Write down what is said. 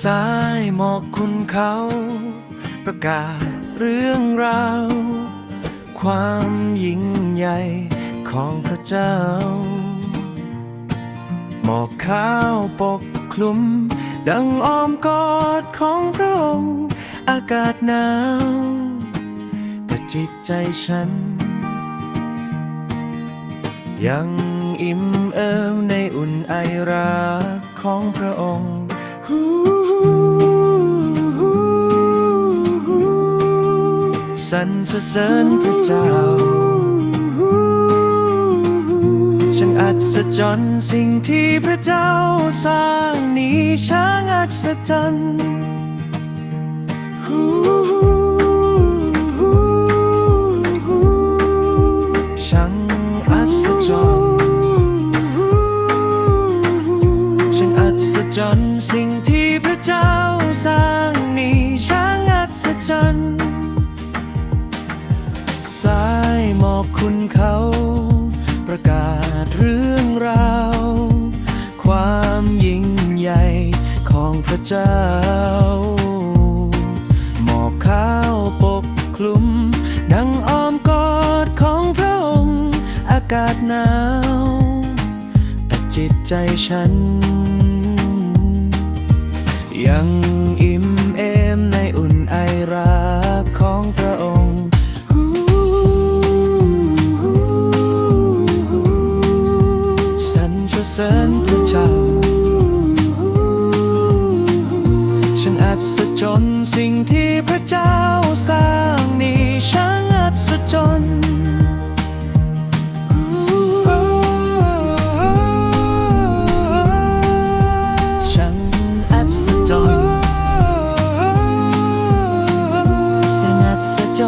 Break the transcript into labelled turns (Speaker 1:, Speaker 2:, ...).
Speaker 1: สายหมอกคุณเขา ประกาศเรื่องราว ความยิ่งใหญ่ของพระเจ้า หมอกขาวปกคลุม ดังอ้อมกอดของพระองค์อากาศหนาว แต่จิตใจฉัน ยังอิ่มเอิมในอุ่นไอรักของพระองค์ สรรเสริญพระเจ้าช่างอัศจรรย์สิ่งที่พระเจ้าสร้างนี้ช่างอัศจรรย์ เจ้าสร้างนี้ช่างอัศจรรย์สายหมอกคุณเขา ประกาศเรื่องราว ความยิ่งใหญ่ของพระเจ้า หมอกขาวปกคลุม ดังอ้อมกอดของพระองค์ อากาศหนาว แต่จิตใจฉัน ยังอิ่มเอมในอุ่นไอรักของพระองค์สรรเสริญพระเจ้าฉันอัศจรรย์สิ่งที่พระเจ้าสร้างนี้ช่างอัศจรรย์ จ